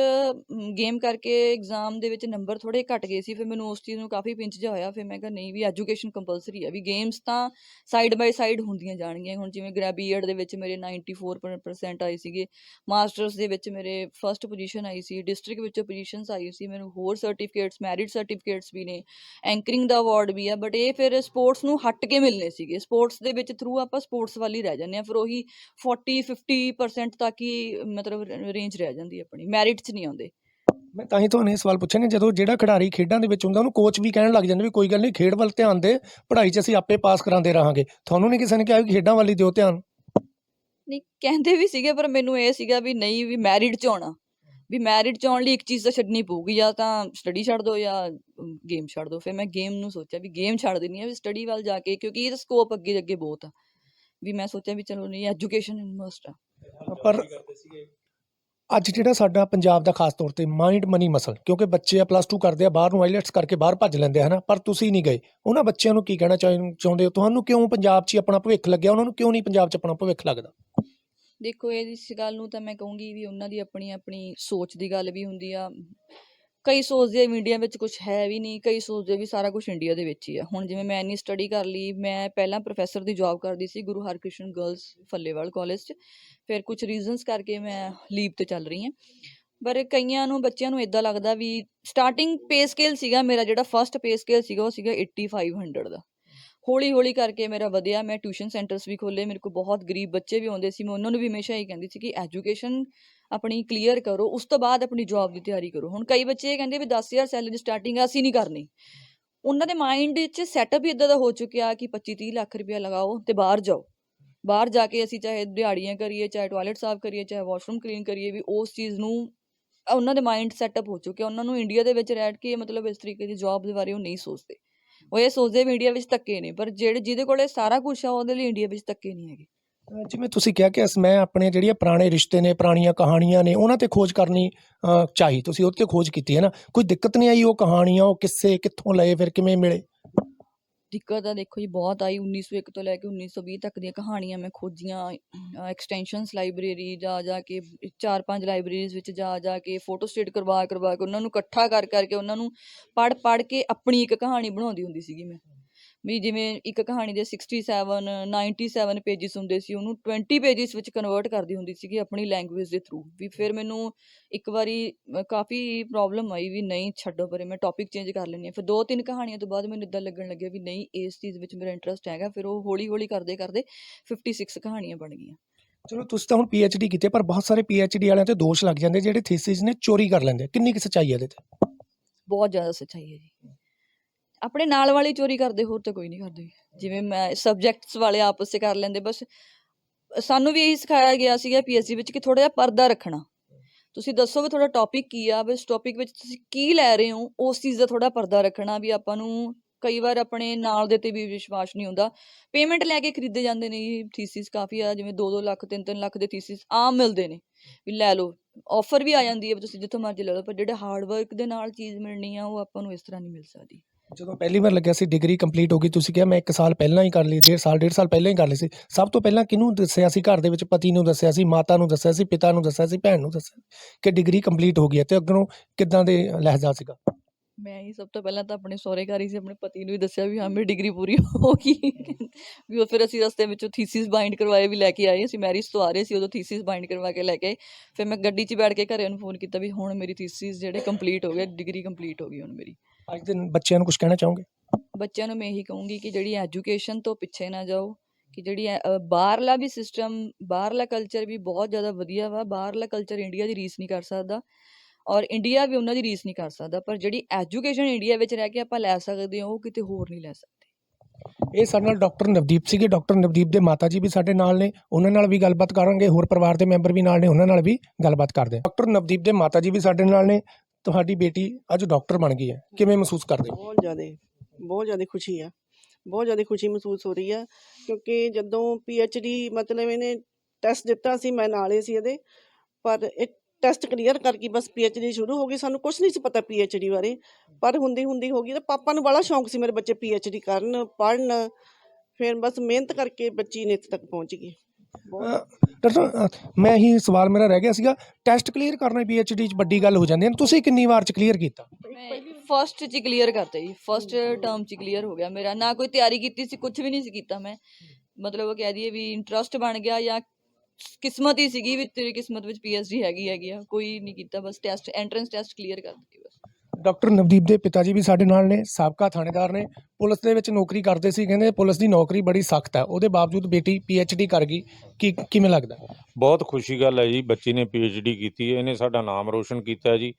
ਗੇਮ ਕਰਕੇ ਐਗਜ਼ਾਮ ਦੇ ਵਿੱਚ ਨੰਬਰ ਥੋੜੇ ਘਟ ਗਏ ਸੀ, ਫਿਰ ਮੈਨੂੰ ਉਸ ਚੀਜ਼ ਨੂੰ ਕਾਫੀ ਪਿੰਚ ਜਿਹਾ ਹੋਇਆ, ਫਿਰ ਮੈਂ ਕਿਹਾ ਨਹੀਂ ਵੀ ਐਜੂਕੇਸ਼ਨ ਕੰਪਲਸਰੀ ਆ, ਵੀ ਗੇਮਸ ਤਾਂ ਸਾਈਡ ਬਾਈ ਸਾਈਡ ਹੁੰਦੀਆਂ ਜਾਣਗੀਆਂ। ਹੁਣ ਜਿਵੇਂ ਗ੍ਰੈ ਬੀਐਡ ਦੇ ਵਿੱਚ ਮੇਰੇ 94% ਆਏ ਸੀਗੇ ਮਾਸਟਰਸ ਦੇ ਵਿੱਚ ਮੇਰੇ ਫਰਸਟ ਪੋਜੀਸ਼ਨ ਆਈ ਸੀ ਡਿਸਟ੍ਰਿਕਟ ਵਿੱਚੋਂ ਪੋਜੀਸ਼ਨਸ ਆਈ ਸੀ, ਮੈਨੂੰ ਹੋਰ ਸਰਟੀਫਿਕੇਟਸ ਮੈਰਿਟ ਸਰਟੀਫਿਕੇਟਸ ਵੀ ਨੇ ਐਂਕਰਿੰਗ ਦਾ ਅਵਾਰਡ ਵੀ ਆ ਬਟ ਇਹ ਫਿਰ ਸਪੋਰਟਸ ਨੂੰ ਹੱਟ ਕੇ ਮਿਲਨੇ ਸੀਗੇ। ਸਪੋਰਟਸ ਦੇ ਵਿੱਚ ਥਰੂ ਆਪਾਂ ਸਪੋਰਟਸ ਵੱਲ ਹੀ ਰਹਿ ਜਾਂਦੇ ਆ ਫਿਰ ਉਹੀ 40 50% ਤੱਕ ਹੀ ਮਤਲਬ ਰੇਂਜ ਰਹਿ ਜਾਂਦੀ ਹੈ ਆਪਣੀ ਮੈਰਿਟ 'ਚ ਨਹੀਂ ਆਉਂਦੇ।
ਮੈਂ ਤਾਂ ਹੀ ਤੁਹਾਨੂੰ ਇਹ ਸਵਾਲ ਪੁੱਛਿਆ ਨੇ ਜਦੋਂ ਜਿਹੜਾ ਖਿਡਾਰੀ ਖੇਡਾਂ ਦੇ ਵਿੱਚ ਹੁੰਦਾ ਉਹਨੂੰ ਕੋਚ ਵੀ ਕਹਿਣ ਲੱਗ ਜਾਂਦੇ ਵੀ ਕੋਈ ਗੱਲ ਨਹੀਂ ਖੇਡ ਵੱਲ ਧਿਆਨ ਦੇ ਪੜ੍ਹਾਈ 'ਚ ਅਸੀਂ ਆਪੇ ਪਾਸ ਕਰਾਉਂਦੇ ਰਹਾਂਗੇ। ਤੁਹਾਨੂੰ ਨਹੀਂ ਕਿਸੇ ਨੇ ਕਿਹਾ ਵੀ ਖੇਡਾਂ ਵੱਲ ਹੀ ਦਿਓ ਧਿਆਨ?
ਨਹੀਂ ਕਹਿੰਦੇ ਵੀ ਸੀਗੇ ਪਰ ਮੈਨੂੰ ਇਹ ਸੀਗਾ ਵੀ ਨਹੀਂ ਵੀ ਮੈਰਿਟ 'ਚ ਆਉਣਾ। ਵੀ ਮੈਰਿਟ 'ਚ ਆਉਣ ਲਈ ਇੱਕ ਚੀਜ਼ ਤਾਂ ਛੱਡਣੀ ਪਊਗੀ ਜਾਂ ਤਾਂ ਸਟੱਡੀ ਛੱਡ ਦਿਓ ਜਾਂ ਗੇਮ ਛੱਡ ਦਿਓ ਫਿਰ ਮੈਂ ਗੇਮ ਨੂੰ ਸੋਚਿਆ ਵੀ ਗੇਮ ਛੱਡ ਦੇਣੀ ਆ ਵੀ ਸਟੱਡੀ ਵੱਲ ਜਾ ਕੇ ਕਿਉਂਕਿ ਇਹਦਾ ਸਕੋਪ ਅੱਗੇ ਅੱਗੇ ਬਹੁਤ ਆ। ਵੀ ਮੈਂ ਸੋਚਿਆ ਵੀ ਚਲੋ ਨਹੀਂ ਐਜੂਕੇਸ਼ਨ ਮਸਟ ਆ।
ਪਰ ਅੱਜ ਜਿਹੜਾ ਸਾਡਾ ਪੰਜਾਬ ਦਾ ਖਾਸ ਤੌਰ ਤੇ ਮਾਈਂਡ ਮਨੀ ਮਸਲ, ਕਿਉਂਕਿ ਬੱਚੇ ਆ ਪਲੱਸ 2 ਕਰਦੇ ਆ, ਬਾਹਰ ਨੂੰ ਆਈਲੈਟਸ ਕਰਕੇ ਬਾਹਰ ਭੱਜ ਲੈਂਦੇ ਆ ਪਰ ਤੁਸੀਂ ਨਹੀਂ ਗਏ। ਉਹਨਾਂ ਬੱਚਿਆਂ ਨੂੰ ਕੀ ਕਹਿਣਾ ਚਾਹੁੰ- ਚਾਹੁੰਦੇ ਹੋ? ਤੁਹਾਨੂੰ ਕਿਉਂ ਪੰਜਾਬ 'ਚ ਆਪਣਾ ਭਵਿੱਖ ਲੱਗਿਆ? ਉਹਨਾਂ ਨੂੰ ਕਿਉਂ ਨਹੀਂ ਪੰਜਾਬ 'ਚ ਆਪਣਾ ਭਵਿੱਖ ਲੱਗਦਾ?
ਦੇਖੋ, ਇਹ ਇਸ ਗੱਲ ਨੂੰ ਤਾਂ ਮੈਂ ਕਹੂੰਗੀ ਵੀ ਉਹਨਾਂ ਦੀ ਆਪਣੀ ਆਪਣੀ ਸੋਚ ਦੀ ਗੱਲ ਵੀ ਹੁੰਦੀ ਆ। ਕਈ ਸੋਚਦੇ ਆ ਵੀ ਇੰਡੀਆ ਵਿੱਚ ਕੁਝ ਹੈ ਵੀ ਨਹੀਂ, ਕਈ ਸੋਚਦੇ ਵੀ ਸਾਰਾ ਕੁਝ ਇੰਡੀਆ ਦੇ ਵਿੱਚ ਹੀ ਆ। ਹੁਣ ਜਿਵੇਂ ਮੈਂ ਇੰਨੀ ਸਟੱਡੀ ਕਰ ਲਈ, ਮੈਂ ਪਹਿਲਾਂ ਪ੍ਰੋਫੈਸਰ ਦੀ ਜੌਬ ਕਰਦੀ ਸੀ ਗੁਰੂ ਹਰਕ੍ਰਿਸ਼ਨ ਗਰਲਸ ਫੱਲੇਵਾਲ ਕਾਲਜ 'ਚ। ਫਿਰ ਕੁਝ ਰੀਜ਼ਨਸ ਕਰਕੇ ਮੈਂ ਲੀਵ ਤੇ ਚੱਲ ਰਹੀ ਹਾਂ। ਪਰ ਕਈਆਂ ਨੂੰ, ਬੱਚਿਆਂ ਨੂੰ ਇਦਾਂ ਲੱਗਦਾ ਵੀ ਸਟਾਰਟਿੰਗ ਪੇ ਸਕੇਲ ਸੀਗਾ ਮੇਰਾ, ਜਿਹੜਾ ਫਰਸਟ ਪੇ ਸਕੇਲ ਸੀਗਾ, ਉਹ ਸੀਗਾ 8500 ਦਾ। ਹੌਲੀ ਹੌਲੀ ਕਰਕੇ ਮੇਰਾ ਵਧਿਆ, ਮੈਂ ਟਿਊਸ਼ਨ ਸੈਂਟਰਸ ਵੀ ਖੋਲੇ ਮੇਰੇ ਕੋਲ ਬਹੁਤ ਗਰੀਬ ਬੱਚੇ ਵੀ ਆਉਂਦੇ ਸੀ। ਮੈਂ ਉਹਨਾਂ ਨੂੰ ਵੀ ਹਮੇਸ਼ਾ ਇਹ ਕਹਿੰਦੀ ਸੀ ਕਿ ਐਜੂਕੇਸ਼ਨ ਆਪਣੀ ਕਲੀਅਰ ਕਰੋ, ਉਸ ਤੋਂ ਬਾਅਦ ਆਪਣੀ ਜੌਬ ਦੀ ਤਿਆਰੀ ਕਰੋ। ਹੁਣ ਕਈ ਬੱਚੇ ਇਹ ਕਹਿੰਦੇ ਵੀ 10000 ਸੈਲਰੀ ਸਟਾਰਟਿੰਗ ਆ, ਅਸੀਂ ਨਹੀਂ ਕਰਨੀ। ਉਹਨਾਂ ਦੇ ਮਾਈਂਡ 'ਚ ਸੈਟਅਪ ਹੀ ਇਦਾਂ ਦਾ ਹੋ ਚੁੱਕਿਆ ਕਿ 25 30 ਲੱਖ ਰੁਪਇਆ ਲਗਾਓ ਤੇ ਬਾਹਰ ਜਾਓ। ਬਾਹਰ ਜਾ ਕੇ ਅਸੀਂ ਚਾਹੇ ਦਿਹਾੜੀਆਂ ਕਰੀਏ, ਚਾਹੇ ਟਾਇਲਟ ਸਾਫ਼ ਕਰੀਏ, ਚਾਹੇ ਵਾਸ਼ਰੂਮ ਕਲੀਨ ਕਰੀਏ ਵੀ ਉਸ ਚੀਜ਼ ਨੂੰ ਉਹਨਾਂ ਦੇ ਮਾਈਂਡ ਸੈਟਅਪ ਹੋ ਚੁੱਕਿਆ ਉਹਨਾਂ ਨੂੰ ਇੰਡੀਆ ਦੇ ਵਿੱਚ ਰਹਿ ਕੇ ਮਤਲਬ ਇਸ ਤਰੀਕੇ ਦੀ ਜੌਬ ਦੇ ਬਾਰੇ ਉਹ ਨਹੀਂ ਸੋਚਦੇ। ਉਹ ਇਹ ਸੋਚਦੇ ਵੀ ਇੰਡੀਆ ਵਿੱਚ ਧੱਕੇ ਨੇ, ਪਰ ਜਿਹੜੇ ਜਿਹਦੇ ਕੋਲੇ ਸਾਰਾ ਕੁਝ ਆ, ਉਹਦੇ ਲਈ ਇੰਡੀਆ ਵਿੱਚ ਧੱਕੇ ਨਹੀਂ ਹੈਗੇ।
ਜਿਵੇਂ ਤੁਸੀਂ ਕਿਹਾ ਕਿ ਅਸ, ਮੈਂ ਆਪਣੇ ਜਿਹੜੀਆਂ ਪੁਰਾਣੇ ਰਿਸ਼ਤੇ ਨੇ, ਪੁਰਾਣੀਆਂ ਕਹਾਣੀਆਂ ਨੇ, ਉਹਨਾਂ ਤੇ ਖੋਜ ਕਰਨੀ ਚਾਹੀ। ਤੁਸੀਂ ਉਹਤੇ ਖੋਜ ਕੀਤੀ, ਹੈ ਨਾ? ਕੋਈ ਦਿੱਕਤ ਨਹੀਂ ਆਈ ਉਹ ਕਹਾਣੀਆਂ, ਉਹ ਕਿੱਸੇ, ਕਿੱਥੋਂ ਲਏ, ਫਿਰ ਕਿਵੇਂ ਮਿਲੇ?
ਦਿੱਕਤ ਤਾਂ ਦੇਖੋ ਜੀ ਬਹੁਤ ਆਈ 1901 ਤੋਂ ਲੈ ਕੇ 1920 ਤੱਕ ਦੀਆਂ ਕਹਾਣੀਆਂ ਮੈਂ ਖੋਜੀਆਂ ਐਕਸਟੈਂਸ਼ਨਸ ਲਾਇਬ੍ਰੇਰੀ ਜਾ ਜਾ ਕੇ, ਚਾਰ ਪੰਜ ਲਾਇਬ੍ਰੇਰੀਜ਼ ਵਿੱਚ ਜਾ ਜਾ ਕੇ ਫੋਟੋ ਸਟੇਟ ਕਰਵਾ ਕਰਵਾ ਕੇ, ਉਹਨਾਂ ਨੂੰ ਇਕੱਠਾ ਕਰ, ਕਰਕੇ, ਉਹਨਾਂ ਨੂੰ ਪੜ੍ਹ ਪੜ੍ਹ ਕੇ ਆਪਣੀ ਇੱਕ ਕਹਾਣੀ ਬਣਾਉਂਦੀ ਹੁੰਦੀ ਸੀਗੀ ਮੈਂ। ਵੀ ਜਿਵੇਂ ਇੱਕ ਕਹਾਣੀ ਦੇ 67 97 ਪੇਜਸ ਹੁੰਦੇ ਸੀ ਉਹਨੂੰ 20 ਪੇਜਸ ਵਿੱਚ ਕਨਵਰਟ ਕਰਦੀ ਹੁੰਦੀ ਸੀਗੀ ਆਪਣੀ ਲੈਂਗੁਏਜ ਦੇ ਥਰੂ ਵੀ ਫਿਰ ਮੈਨੂੰ ਇੱਕ ਵਾਰੀ ਕਾਫੀ ਪ੍ਰੋਬਲਮ ਆਈ ਵੀ ਨਹੀਂ ਛੱਡੋ ਪਰੇ ਮੈਂ ਟੌਪਿਕ ਚੇਂਜ ਕਰ ਲੈਂਦੀ ਹਾਂ। ਫਿਰ ਦੋ ਤਿੰਨ ਕਹਾਣੀਆਂ ਤੋਂ ਬਾਅਦ ਮੈਨੂੰ ਇਦਾਂ ਲੱਗਣ ਲੱਗਿਆ ਵੀ ਨਹੀਂ ਇਸ ਚੀਜ਼ ਵਿੱਚ ਮੇਰਾ ਇੰਟਰਸਟ ਹੈਗਾ ਫਿਰ ਉਹ ਹੌਲੀ ਹੌਲੀ ਕਰਦੇ ਕਰਦੇ 56 ਕਹਾਣੀਆਂ ਬਣ ਗਈਆਂ।
ਚਲੋ ਤੁਸੀਂ ਤਾਂ ਹੁਣ ਡੀ ਕੀਤੀ ਪਰ ਬਹੁਤ ਸਾਰੇ ਡੀ ਵਾਲਿਆਂ ਤੇ ਦੋਸ਼ ਲੱਗ ਜਾਂਦੇ ਜਿਹੜੇ ਥੀਸਿਸ ਨੇ ਚੋਰੀ ਕਰ ਲੈਂਦੇ। ਕਿੰਨੀ ਕੁ ਸੱਚਾਈ ਹੈ ਇਹਦੇ ਤੇ?
ਬਹੁਤ ਜ਼ਿਆਦਾ ਸੱਚਾਈ ਹੈ ਜੀ। ਆਪਣੇ ਨਾਲ ਵਾਲੀ ਚੋਰੀ ਕਰਦੇ, ਹੋਰ ਤਾਂ ਕੋਈ ਨਹੀਂ ਕਰਦੇ। ਜਿਵੇਂ ਮੈਂ ਸਬਜੈਕਟਸ ਵਾਲੇ ਆਪਸ 'ਚ ਕਰ ਲੈਂਦੇ, ਬਸ ਸਾਨੂੰ ਵੀ ਇਹੀ ਸਿਖਾਇਆ ਗਿਆ ਸੀਗਾ ਪੀਐਸਸੀ ਵਿੱਚ ਕਿ ਥੋੜਾ ਜਿਹਾ ਪਰਦਾ ਰੱਖਣਾ। ਤੁਸੀਂ ਦੱਸੋ ਵੀ ਤੁਹਾਡਾ ਟੌਪਿਕ ਕੀ ਆ? ਵੀ ਇਸ ਟੌਪਿਕ ਵਿੱਚ ਤੁਸੀਂ ਕੀ ਲੈ ਰਹੇ ਹੋ? ਉਸ ਚੀਜ਼ ਦਾ ਥੋੜਾ ਪਰਦਾ ਰੱਖਣਾ ਵੀ ਆਪਾਂ ਨੂੰ ਕਈ ਵਾਰ ਆਪਣੇ ਨਾਲ ਦੇ ਤੇ ਵੀ ਵਿਸ਼ਵਾਸ ਨਹੀਂ ਹੁੰਦਾ। ਪੇਮੈਂਟ ਲੈ ਕੇ ਖਰੀਦੇ ਜਾਂਦੇ ਨੇ ਜੀ ਥੀਸਿਸ ਕਾਫੀ ਆ, ਜਿਵੇਂ 2-2 ਲੱਖ 3-3 ਲੱਖ ਦੇ ਥੀਸਿਸ ਆਮ ਮਿਲਦੇ ਨੇ। ਵੀ ਲੈ ਲਓ ਆਫਰ ਵੀ ਆ ਜਾਂਦੀ ਹੈ ਵੀ ਤੁਸੀਂ ਜਿੱਥੋਂ ਮਰਜ਼ੀ ਲੈ ਲਓ, ਪਰ ਜਿਹੜੇ ਹਾਰਡ ਵਰਕ ਦੇ ਨਾਲ ਚੀਜ਼ ਮਿਲਣੀ ਆ, ਉਹ ਆਪਾਂ ਨੂੰ ਇਸ ਤਰ੍ਹਾਂ ਨਹੀਂ ਮਿਲ ਸਕਦੀ।
ਜਦੋਂ ਪਹਿਲੀ ਵਾਰ ਲੱਗਿਆ ਸੀ ਡਿਗਰੀ ਕੰਪਲੀਟ ਹੋ ਗਈ, ਤੁਸੀਂ ਕਿਹਾ ਮੈਂ 1 ਸਾਲ ਪਹਿਲਾਂ ਹੀ ਕਰ ਲਈ, ਡੇਢ ਸਾਲ ਡੇਢ ਸਾਲ ਪਹਿਲਾਂ ਹੀ ਕਰ ਲਈ ਸੀ। ਸਭ ਤੋਂ ਪਹਿਲਾਂ ਕਿਹਨੂੰ ਦੱਸਿਆ ਸੀ ਘਰ ਦੇ ਵਿੱਚ? ਪਤੀ ਨੂੰ ਦੱਸਿਆ ਸੀ, ਮਾਤਾ ਨੂੰ ਦੱਸਿਆ ਸੀ, ਪਿਤਾ ਨੂੰ ਦੱਸਿਆ ਸੀ, ਭੈਣ ਨੂੰ ਦੱਸਿਆ ਕਿ ਡਿਗਰੀ ਕੰਪਲੀਟ ਹੋ ਗਈ ਹੈ ਤੇ ਅੱਗੋਂ ਕਿੱਦਾਂ ਦੇ ਲਹਿਜਾ ਸੀਗਾ?
ਮੈਂ ਹੀ ਸਭ ਤੋਂ ਪਹਿਲਾਂ ਤਾਂ ਆਪਣੇ ਸਹੁਰੇ ਘਰ ਹੀ ਸੀ, ਆਪਣੇ ਪਤੀ ਨੂੰ ਵੀ ਦੱਸਿਆ ਵੀ ਹਾਂ, ਮੇਰੀ ਡਿਗਰੀ ਪੂਰੀ ਹੋ ਗਈ। ਵੀ ਉਹ ਫਿਰ ਅਸੀਂ ਰਸਤੇ ਵਿੱਚੋਂ ਥੀਸਿਸ ਬਾਈਂਡ ਕਰਵਾਏ ਵੀ ਲੈ ਕੇ ਆਏ, ਅਸੀਂ ਮੈਰਿਜ ਤੋਂ ਆ ਰਹੇ ਸੀ, ਉਦੋਂ ਥੀਸਿਸ ਬਾਈਂਡ ਕਰਵਾ ਕੇ ਲੈ ਕੇ ਫਿਰ ਮੈਂ ਗੱਡੀ 'ਚ ਬੈਠ ਕੇ ਘਰੇ ਉਹਨੂੰ ਫੋਨ ਕੀਤਾ ਵੀ ਹੁਣ ਮੇਰੀ ਥੀਸਿਸ ਜਿਹੜੇ ਕੰਪਲੀਟ ਹੋ ਗਏ ਡਿਗਰੀ ਕੰਪਲੀਟ ਹੋ ਗਈ ਹੁਣ ਮੇਰੀ।
ਅੱਜ ਦੇ ਬੱਚਿਆਂ ਨੂੰ ਕੁਝ ਕਹਿਣਾ ਚਾਹੋਗੇ?
ਬੱਚਿਆਂ ਨੂੰ ਮੈਂ ਇਹੀ ਕਹੂੰਗੀ ਕਿ ਜਿਹੜੀ ਐਜੂਕੇਸ਼ਨ ਤੋਂ ਪਿੱਛੇ ਨਾ ਜਾਓ ਕਿ ਜਿਹੜੀ ਅ, ਬਾਹਰਲਾ ਵੀ ਸਿਸਟਮ ਬਾਹਰਲਾ ਕਲਚਰ ਵੀ ਬਹੁਤ ਜ਼ਿਆਦਾ ਵਧੀਆ ਵਾ। ਬਾਹਰਲਾ ਕਲਚਰ ਇੰਡੀਆ ਦੀ ਰੀਸ ਨਹੀਂ ਕਰ ਸਕਦਾ ਔਰ ਇੰਡੀਆ ਵੀ ਉਹਨਾਂ ਦੀ ਰੀਸ ਨਹੀਂ ਕਰ ਸਕਦਾ। ਪਰ ਜਿਹੜੀ ਐਜੂਕੇਸ਼ਨ ਇੰਡੀਆ ਵਿੱਚ ਰਹਿ ਕੇ ਆਪਾਂ ਲੈ ਸਕਦੇ ਹਾਂ ਉਹ ਕਿਤੇ ਹੋਰ ਨਹੀਂ ਲੈ ਸਕਦੇ।
ਇਹ ਸਾਡੇ ਨਾਲ ਡਾਕਟਰ ਨਵਦੀਪ ਸੀਗੇ। ਡਾਕਟਰ ਨਵਦੀਪ ਦੇ ਮਾਤਾ ਜੀ ਵੀ ਸਾਡੇ ਨਾਲ ਨੇ। ਉਹਨਾਂ ਨਾਲ ਵੀ ਗੱਲਬਾਤ ਕਰਾਂਗੇ। ਹੋਰ ਪਰਿਵਾਰ ਦੇ ਮੈਂਬਰ ਵੀ ਨਾਲ ਨੇ। ਉਹਨਾਂ ਨਾਲ ਵੀ ਗੱਲਬਾਤ ਕਰਦੇ ਹਾਂ। ਡਾਕਟਰ ਨਵਦੀਪ ਦੇ ਮਾਤਾ ਜੀ ਵੀ ਸਾਡੇ ਨਾਲ ਨੇ। ਤੁਹਾਡੀ ਬੇਟੀ ਅੱਜ ਡਾਕਟਰ ਬਣ ਗਈ ਹੈ। ਕਿਵੇਂ ਮਹਿਸੂਸ ਕਰਦੇ ਹੋ?
ਬਹੁਤ ਜ਼ਿਆਦਾ ਬਹੁਤ ਜ਼ਿਆਦਾ ਖੁਸ਼ੀ ਆ। ਬਹੁਤ ਜ਼ਿਆਦਾ ਖੁਸ਼ੀ ਮਹਿਸੂਸ ਹੋ ਰਹੀ ਆ, ਕਿਉਂਕਿ ਜਦੋਂ ਡੀ ਮਤਲਬ ਇਹਨੇ ਟੈਸਟ ਦਿੱਤਾ ਸੀ, ਮੈਂ ਨਾਲੇ ਸੀ ਇਹਦੇ, ਪਰ ਇਹ ਟੈਸਟ ਕਲੀਅਰ ਕਰਕੇ ਬਸ ਡੀ ਸ਼ੁਰੂ ਹੋ ਗਈ। ਸਾਨੂੰ ਕੁਝ ਨਹੀਂ ਸੀ ਪਤਾ ਡੀ ਬਾਰੇ, ਪਰ ਹੁੰਦੀ ਹੁੰਦੀ ਹੋ ਗਈ। ਤਾਂ ਪਾਪਾ ਨੂੰ ਬੜਾ ਸ਼ੌਂਕ ਸੀ ਮੇਰੇ ਬੱਚੇ ਡੀ ਕਰਨ ਪੜਨ ਫਿਰ ਬਸ ਮਿਹਨਤ ਕਰਕੇ ਬੱਚੀ ਨੇ ਇੱਥੇ ਤੱਕ ਪਹੁੰਚ ਗਈ।
ਡਾਕਟਰ ਮੈਂ ਹੀ ਸਵਾਲ ਮੇਰਾ ਰਹਿ ਗਿਆ ਸੀਗਾ। ਟੈਸਟ ਕਲੀਅਰ ਕਰਨਾ ਡੀ ਚ ਵੱਡੀ ਗੱਲ ਹੋ ਜਾਂਦੀ ਹੈ। ਤੁਸੀਂ ਕਿੰਨੀ ਵਾਰ ਚ ਕਲੀਅਰ ਕੀਤਾ?
ਮੈਂ ਫਸਟ ਚ ਕਲੀਅਰ ਕਰਤਾ ਜੀ। ਫਸਟ ਟਰਮ ਚ ਕਲੀਅਰ ਹੋ ਗਿਆ ਮੇਰਾ। ਨਾ ਕੋਈ ਤਿਆਰੀ ਕੀਤੀ ਸੀ ਕੁਝ ਵੀ ਨਹੀਂ ਸੀ ਕੀਤਾ ਮੈਂ। ਮਤਲਬ ਕਹਿ ਦਈਏ ਵੀ ਇੰਟਰਸਟ ਬਣ ਗਿਆ ਜਾਂ ਕਿਸਮਤ ਹੀ ਸੀਗੀ ਵੀ ਤੇਰੀ ਕਿਸਮਤ ਵਿੱਚ ਡੀ ਹੈਗੀ ਹੈਗੀ ਆ। ਕੋਈ ਨਹੀਂ ਕੀਤਾ ਬਸ ਟੈਸਟ ਐਂਟਰੈਂਸ ਟੈਸਟ ਕਲੀਅਰ ਕਰ ਦਿੱਤੀ
ਡਾਕਟਰ ਨਵਦੀਪ ਦੇ ਪਿਤਾ ਜੀ ਵੀ ਸਾਡੇ ਨਾਲ ਨੇ, ਸਾਬਕਾ ਥਾਣੇਦਾਰ ਨੇ, ਪੁਲਿਸ ਦੇ ਵਿੱਚ ਨੌਕਰੀ ਕਰਦੇ ਸੀ, ਕਹਿੰਦੇ ਪੁਲਿਸ ਦੀ ਨੌਕਰੀ ਬੜੀ ਸਖਤ ਹੈ, ਉਹਦੇ ਬਾਵਜੂਦ ਬੇਟੀ ਡੀ ਕਰ ਗਈ, ਕੀ, ਕਿਵੇਂ ਲੱਗਦਾ?
ਬਹੁਤ ਖੁਸ਼ੀ ਗੱਲ ਹੈ ਜੀ, ਬੱਚੀ ਨੇ ਡੀ ਕੀਤੀ ਹੈ ਇਹਨੇ ਸਾਡਾ ਨਾਮ ਰੋਸ਼ਨ ਕੀਤਾ ਜੀ।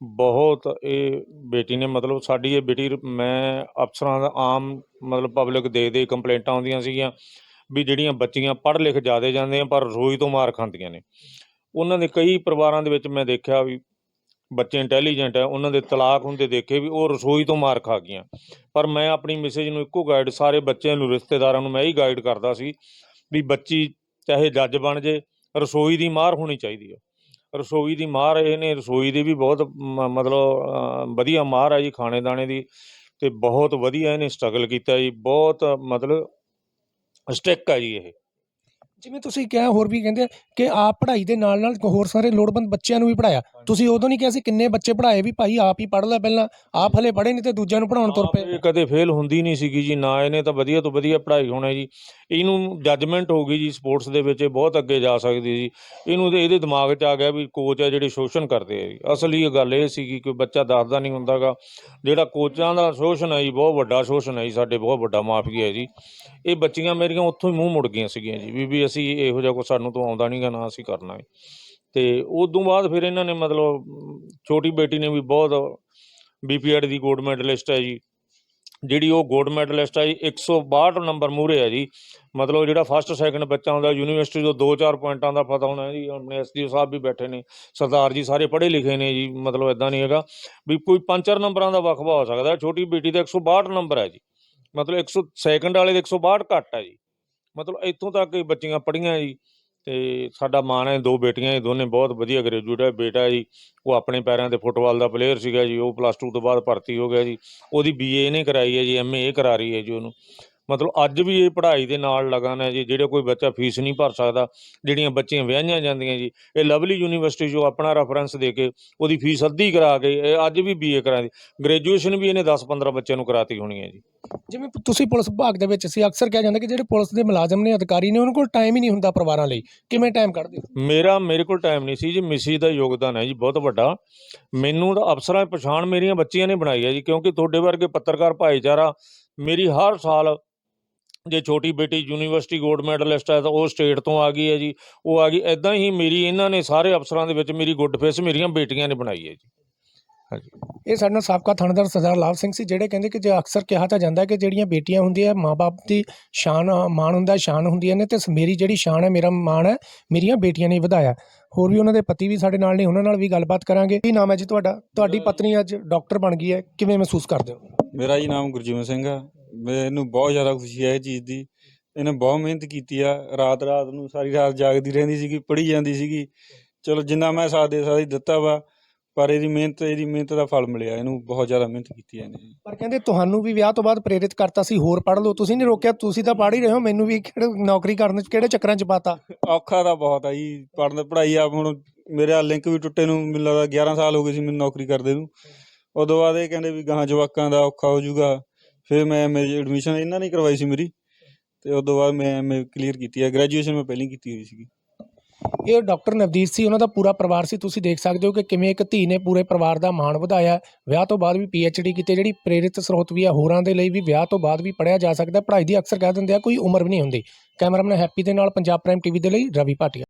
ਬਹੁਤ ਇਹ ਬੇਟੀ ਨੇ ਮਤਲਬ ਸਾਡੀ ਇਹ ਬੇਟੀ, ਮੈਂ ਅਫਸਰਾਂ ਦਾ ਆਮ ਮਤਲਬ ਪਬਲਿਕ ਦੇ ਦੇ ਕੰਪਲੇਂਟਾਂ ਆਉਂਦੀਆਂ ਸੀਗੀਆਂ ਵੀ ਜਿਹੜੀਆਂ ਬੱਚੀਆਂ ਪੜ੍ਹ ਲਿਖ ਜਾਦੇ ਜਾਂਦੇ ਆ ਪਰ ਰਸੋਈ ਤੋਂ ਮਾਰ ਖਾਂਦੀਆਂ ਨੇ। ਉਹਨਾਂ ਦੇ ਕਈ ਪਰਿਵਾਰਾਂ ਦੇ ਵਿੱਚ ਮੈਂ ਦੇਖਿਆ ਵੀ ਬੱਚੇ ਇੰਟੈਲੀਜੈਂਟ ਹੈ, ਉਹਨਾਂ ਦੇ ਤਲਾਕ ਹੁੰਦੇ ਦੇਖੇ ਵੀ ਉਹ ਰਸੋਈ ਤੋਂ ਮਾਰ ਖਾ ਗਈਆਂ। ਪਰ ਮੈਂ ਆਪਣੀ ਮੈਸੇਜ ਨੂੰ ਇੱਕੋ ਗਾਈਡ ਸਾਰੇ ਬੱਚਿਆਂ ਨੂੰ, ਰਿਸ਼ਤੇਦਾਰਾਂ ਨੂੰ ਮੈਂ ਹੀ ਗਾਈਡ ਕਰਦਾ ਸੀ ਵੀ ਬੱਚੀ ਚਾਹੇ ਜੱਜ ਬਣ ਜੇ, ਰਸੋਈ ਦੀ ਮਾਰ ਹੋਣੀ ਚਾਹੀਦੀ ਹੈ। ਰਸੋਈ ਦੀ ਮਾਰ ਇਹਨੇ, ਰਸੋਈ ਦੀ ਵੀ ਬਹੁਤ ਮ- ਮਤਲਬ ਵਧੀਆ ਮਾਰ ਹੈ ਜੀ ਖਾਣੇ ਦਾਣੇ ਦੀ ਤੇ ਬਹੁਤ ਵਧੀਆ ਇਹਨੇ ਸਟਰਗਲ ਕੀਤਾ ਜੀ, ਬਹੁਤ ਮਤਲਬ ਸਟਿਕ ਹੈ ਜੀ ਇਹ।
ਜਿਵੇਂ ਤੁਸੀਂ ਕਿਹਾ ਹੋਰ ਵੀ ਕਹਿੰਦੇ ਕਿ ਆਪ ਪੜ੍ਹਾਈ ਦੇ ਨਾਲ ਨਾਲ ਹੋਰ ਸਾਰੇ ਲੋੜਵੰਦ ਬੱਚਿਆਂ ਨੂੰ ਵੀ ਪੜਾਇਆ ਤੁਸੀਂ ਉਦੋਂ ਨਹੀਂ ਕਿਹਾ ਸੀ ਕਿੰਨੇ ਬੱਚੇ ਪੜਾਏ ਵੀ ਭਾਈ ਆਪ ਹੀ ਪੜ੍ਹ ਲੈ ਪਹਿਲਾਂ ਆਪ ਹਲੇ ਪੜ੍ਹੇ ਨਹੀਂ ਤੇ ਦੂਜਿਆਂ ਨੂੰ ਪੜਾਉਣ ਤੁਰ ਪਏ।
ਕਦੇ ਫੇਲ ਹੁੰਦੀ ਨਹੀਂ ਸੀਗੀ ਜੀ ਨਾ ਇਹਨੇ ਤਾਂ ਵਧੀਆ ਤੋਂ ਵਧੀਆ ਪੜ੍ਹਾਈ ਹੋਣਾ ਜੀ। ਇਹਨੂੰ ਜੱਜਮੈਂਟ ਹੋ ਗਈ ਜੀ ਸਪੋਰਟਸ ਦੇ ਵਿੱਚ ਇਹ ਬਹੁਤ ਅੱਗੇ ਜਾ ਸਕਦੀ ਜੀ ਇਹਨੂੰ ਤੇ ਇਹਦੇ ਦਿਮਾਗ 'ਚ ਆ ਗਿਆ ਵੀ ਕੋਚ ਆ ਜਿਹੜੇ ਸ਼ੋਸ਼ਣ ਕਰਦੇ ਆ ਜੀ। ਅਸਲੀ ਗੱਲ ਇਹ ਸੀਗੀ ਕਿ ਬੱਚਾ ਦੱਸਦਾ ਨਹੀਂ ਹੁੰਦਾਗਾ। ਜਿਹੜਾ ਕੋਚਾਂ ਦਾ ਸ਼ੋਸ਼ਣ ਹੈ ਜੀ ਬਹੁਤ ਵੱਡਾ ਸ਼ੋਸ਼ਣ ਹੈ ਜੀ ਸਾਡੇ ਬਹੁਤ ਵੱਡਾ ਮਾਫੀਆ ਹੈ ਜੀ। ਇਹ ਬੱਚੀਆਂ ਮੇਰੀਆਂ ਉੱਥੋਂ ਹੀ ਮੂੰਹ ਮੁੜ ਗਈਆਂ ਸੀਗੀਆਂ ਜੀ ਵੀ ਵੀ ਅਸੀਂ ਇਹੋ ਜਿਹਾ ਕੁਛ ਸਾਨੂੰ ਤੋਂ ਆਉਂਦਾ ਨਹੀਂਗਾ ਨਾ ਅਸੀਂ ਕਰਨਾ ਹੈ ਤੇ ਉਦੋਂ ਬਾਅਦ ਫਿਰ ਇਹਨਾਂ ਨੇ ਮਤਲਬ ਛੋਟੀ ਬੇਟੀ ਨੇ ਵੀ ਬਹੁਤ ਬੀਪੀਐਡ ਦੀ ਗੋਲਡ ਮੈਡਲਿਸਟ ਹੈ ਜੀ। ਜਿਹੜੀ ਉਹ ਗੋਲਡ ਮੈਡਲਿਸਟ ਹੈ ਜੀ 162 ਨੰਬਰ ਮੂਰੇ ਹੈ ਜੀ। ਮਤਲਬ ਜਿਹੜਾ ਫਸਟ ਸੈਕੰਡ ਬੱਚਾ ਹੁੰਦਾ ਯੂਨੀਵਰਸਿਟੀ ਤੋਂ 2-4 ਪੁਆਇੰਟਾਂ ਦਾ ਪਤਾ ਹੋਣਾ ਜੀ। ਆਪਣੇ ਐਸਡੀਓ ਸਾਹਿਬ ਵੀ ਬੈਠੇ ਨੇ, ਸਰਦਾਰ ਜੀ ਸਾਰੇ ਪੜ੍ਹੇ ਲਿਖੇ ਨੇ ਜੀ, ਮਤਲਬ ਇਦਾਂ ਨਹੀਂ ਹੈਗਾ ਵੀ ਕੋਈ ਪੰਜ ਚਾਰ ਨੰਬਰਾਂ ਦਾ ਵਕਫਾ ਹੋ ਸਕਦਾ। ਛੋਟੀ ਬੇਟੀ ਦਾ 162 ਨੰਬਰ ਹੈ ਜੀ। ਮਤਲਬ 100 ਸੈਕੰਡ ਵਾਲੇ ਦੇ 162 ਘੱਟ ਹੈ ਜੀ। ਮਤਲਬ ਇੱਥੋਂ ਤੱਕ ਇਹ ਬੱਚੀਆਂ ਪੜ੍ਹੀਆਂ ਜੀ ਤੇ ਸਾਡਾ ਮਾਣ ਹੈ, ਦੋ ਬੇਟੀਆਂ ਇਹ ਦੋਨੇ ਬਹੁਤ ਵਧੀਆ ਗ੍ਰੈਜੂਏਟ ਹੈ, ਬੇਟਾ ਜੀ, ਉਹ ਆਪਣੇ ਪੈਰਾਂ ਤੇ ਫੁੱਟਬਾਲ ਦਾ ਪਲੇਅਰ ਸੀਗਾ ਜੀ, ਉਹ ਪਲੱਸ 2 ਤੋਂ ਬਾਅਦ ਭਰਤੀ ਹੋ ਗਿਆ ਜੀ, ਉਹਦੀ ਬੀਏ ਇਹਨੇ ਕਰਾਈ ਹੈ ਜੀ ਐਮਏ ਇਹ ਕਰਾ ਰਹੀ ਹੈ ਜੀ ਉਹਨੂੰ। ਮਤਲਬ ਅੱਜ ਵੀ ਇਹ ਪੜ੍ਹਾਈ ਦੇ ਨਾਲ ਲਗਨ ਹੈ ਜੀ ਜਿਹੜੇ ਕੋਈ ਬੱਚਾ ਫੀਸ ਨਹੀਂ ਭਰ ਸਕਦਾ ਜਿਹੜੀਆਂ ਬੱਚੀਆਂ ਵਿਆਹੀਆਂ ਜਾਂਦੀਆਂ ਜੀ ਇਹ ਲਵਲੀ ਯੂਨੀਵਰਸਿਟੀ ਜੋ ਆਪਣਾ ਰੈਫਰੈਂਸ ਦੇ ਕੇ ਉਹਦੀ ਫੀਸ ਅੱਧੀ ਕਰਾ ਕੇ ਇਹ ਅੱਜ ਵੀ ਬੀਏ ਕਰਾਉਂਦੀ ਗ੍ਰੈਜੂਏਸ਼ਨ ਵੀ ਇਹਨੇ 10-15 ਬੱਚਿਆਂ ਨੂੰ ਕਰਾਤੀ ਹੋਣੀ ਹੈ ਜੀ।
ਜਿਵੇਂ ਤੁਸੀਂ ਪੁਲਿਸ ਵਿਭਾਗ ਦੇ ਵਿੱਚ ਸੀ ਅਕਸਰ ਕਿਹਾ ਜਾਂਦਾ ਕਿ ਜਿਹੜੇ ਪੁਲਿਸ ਦੇ ਮੁਲਾਜ਼ਮ ਨੇ ਅਧਿਕਾਰੀ ਨੇ ਉਹਨਾਂ ਕੋਲ ਟਾਈਮ ਹੀ ਨਹੀਂ ਹੁੰਦਾ ਪਰਿਵਾਰਾਂ ਲਈ। ਕਿਵੇਂ ਟਾਈਮ ਕੱਢਦੇ ਹੋ?
ਮੇਰਾ ਮੇਰੇ ਕੋਲ ਟਾਈਮ ਨਹੀਂ ਸੀ ਜੀ ਮਿਸੀ ਦਾ ਯੋਗਦਾਨ ਹੈ ਜੀ ਬਹੁਤ ਵੱਡਾ। ਮੈਨੂੰ ਤਾਂ ਅਫਸਰਾਂ ਪਛਾਣ ਮੇਰੀਆਂ ਬੱਚੀਆਂ ਨੇ ਬਣਾਈ ਹੈ ਜੀ ਕਿਉਂਕਿ ਤੁਹਾਡੇ ਵਰਗੇ ਪੱਤਰਕਾਰ ਭਾਈਚਾਰਾ ਮੇਰੀ ਹਰ ਸਾਲ ਜੇ ਛੋਟੀ ਬੇਟੀ ਯੂਨੀਵਰਸਿਟੀ ਗੋਲਡ ਮੈਡਲਿਸਟ ਹੈ ਤਾਂ ਉਹ ਸਟੇਟ ਤੋਂ ਆ ਗਈ ਹੈ ਜੀ। ਉਹ ਆ ਗਈ ਐਦਾਂ ਹੀ ਮੇਰੀ ਇਹਨਾਂ ਨੇ ਸਾਰੇ ਅਫਸਰਾਂ ਦੇ ਵਿੱਚ ਮੇਰੀ ਗੁੱਡ ਫੇਸ ਮੇਰੀਆਂ ਬੇਟੀਆਂ ਨੇ ਬਣਾਈ ਹੈ ਜੀ।
ਇਹ ਸਾਡੇ ਨਾਲ ਸਾਬਕਾ ਥਾਣੇਦਾਰ ਸਰਦਾਰ ਲਾਭ ਸਿੰਘ ਸੀ ਜਿਹੜੇ ਕਹਿੰਦੇ ਕਿ ਜੇ ਅਕਸਰ ਕਿਹਾ ਤਾਂ ਜਾਂਦਾ ਕਿ ਜਿਹੜੀਆਂ ਬੇਟੀਆਂ ਹੁੰਦੀਆਂ ਮਾਪੇ ਦੀ ਸ਼ਾਨ ਮਾਣ ਹੁੰਦਾ ਸ਼ਾਨ ਹੁੰਦੀਆਂ ਨੇ ਤੇ ਮੇਰੀ ਜਿਹੜੀ ਸ਼ਾਨ ਹੈ ਮੇਰਾ ਮਾਣ ਹੈ ਮੇਰੀਆਂ ਬੇਟੀਆਂ ਨੇ ਹੀ ਵਧਾਇਆ। ਹੋਰ ਵੀ ਉਹਨਾਂ ਦੇ ਪਤੀ ਵੀ ਸਾਡੇ ਨਾਲ ਨੇ ਉਹਨਾਂ ਨਾਲ ਵੀ ਗੱਲਬਾਤ ਕਰਾਂਗੇ। ਕੀ ਨਾਮ ਹੈ ਜੀ ਤੁਹਾਡਾ? ਤੁਹਾਡੀ ਪਤਨੀ ਅੱਜ ਡਾਕਟਰ ਬਣ ਗਈ ਹੈ ਕਿਵੇਂ ਮਹਿਸੂਸ ਕਰਦੇ ਹੋ?
ਮੇਰਾ ਜੀ ਨਾਮ ਗੁਰਜੀਵਨ ਸਿੰਘ ਆ ਮੈਨੂੰ ਬਹੁਤ ਜ਼ਿਆਦਾ ਖੁਸ਼ੀ ਹੈ ਇਹ ਚੀਜ਼ ਦੀ। ਇਹਨੇ ਬਹੁਤ ਮਿਹਨਤ ਕੀਤੀ ਆ। ਰਾਤ ਰਾਤ ਨੂੰ ਸਾਰੀ ਰਾਤ ਜਾਗਦੀ ਰਹਿੰਦੀ ਸੀਗੀ ਪੜ੍ਹੀ ਜਾਂਦੀ ਸੀਗੀ। ਚਲੋ ਜਿੰਨਾ ਮੈਂ ਸਾਥ ਦੇ ਸਕਦਾ ਦਿੱਤਾ ਵਾ ਪਰ ਇਹਦੀ ਮਿਹਨਤ ਇਹਦੀ ਮਿਹਨਤ ਦਾ ਫਲ ਮਿਲਿਆ। ਇਹਨੂੰ ਬਹੁਤ ਜ਼ਿਆਦਾ ਮਿਹਨਤ ਕੀਤੀ ਇਹਨੇ।
ਪਰ ਕਹਿੰਦੇ ਤੁਹਾਨੂੰ ਵੀ ਵਿਆਹ ਤੋਂ ਬਾਅਦ ਪ੍ਰੇਰਿਤ ਕਰਤਾ ਸੀ ਹੋਰ ਪੜ੍ਹ ਲਓ। ਤੁਸੀਂ ਨਹੀਂ ਰੋਕਿਆ ਤੁਸੀਂ ਤਾਂ ਪੜ੍ਹ ਹੀ ਰਹੇ ਹੋ। ਮੈਨੂੰ ਵੀ ਕਿਹੜੇ ਨੌਕਰੀ ਕਰਨ ਚ ਕਿਹੜੇ ਚੱਕਰਾਂ ਚ ਪਾਤਾ?
ਔਖਾ ਤਾਂ ਬਹੁਤ ਆ ਜੀ। ਪੜ੍ਹਨ ਪੜ੍ਹਾਈ ਆ। ਹੁਣ ਮੇਰੇ ਆ ਲਿੰਕ ਵੀ ਟੁੱਟੇ ਨੂੰ ਮੈਨੂੰ ਲੱਗਦਾ 11 ਸਾਲ ਹੋ ਗਏ ਸੀ ਮੈਨੂੰ ਨੌਕਰੀ ਕਰਦੇ ਨੂੰ। ਉਦੋਂ ਬਾਅਦ ਇਹ ਕਹਿੰਦੇ ਵੀ ਗਾਹਾਂ ਜਵਾਕਾਂ ਦਾ ਔਖਾ ਹੋ ਜਾਊਗਾ। ਫਿਰ ਮੈਂ ਮੇਰੀ ਐਡਮਿਸ਼ਨ ਇਹਨਾਂ ਨੇ ਕਰਵਾਈ ਸੀ ਮੇਰੀ ਤੇ ਉਦੋਂ ਬਾਅਦ ਮੈਂ ਐਮਏ ਕਲੀਅਰ ਕੀਤੀ ਹੈ ਗ੍ਰੈਜੂਏਸ਼ਨ ਮੈਂ ਪਹਿਲਾਂ ਕੀਤੀ ਹੋਈ ਸੀਗੀ।
ਇਹ ਡਾਕਟਰ ਨਵਦੀਪ ਸੀ, ਉਹਨਾਂ ਦਾ ਪੂਰਾ ਪਰਿਵਾਰ ਸੀ। ਤੁਸੀਂ ਦੇਖ ਸਕਦੇ ਹੋ ਕਿ ਕਿਵੇਂ ਇੱਕ ਧੀ ਨੇ ਪੂਰੇ ਪਰਿਵਾਰ ਦਾ ਮਾਣ ਵਧਾਇਆ। ਵਿਆਹ ਤੋਂ ਬਾਅਦ ਵੀ ਡੀ ਕੀਤੀ, ਜਿਹੜੀ ਪ੍ਰੇਰਿਤ ਸਰੋਤ ਵੀ ਆ, ਹੋਰਾਂ ਦੇ ਲਈ ਵੀ ਵਿਆਹ ਤੋਂ ਬਾਅਦ ਵੀ ਪੜਿਆ ਜਾ ਸਕਦਾ। ਪੜ੍ਹਾਈ ਦੀ ਅਕਸਰ ਕਹਿ ਦਿੰਦੇ ਆ, ਕੋਈ ਉਮਰ ਵੀ ਨਹੀਂ ਹੁੰਦੀ। ਕੈਮਰਾਮੈਨ ਹੈਪੀ ਦੇ ਨਾਲ ਪੰਜਾਬ ਪ੍ਰਾਈਮ ਟੀਵੀ ਦੇ ਲਈ ਰਵੀ ਭਾਟੀਆ।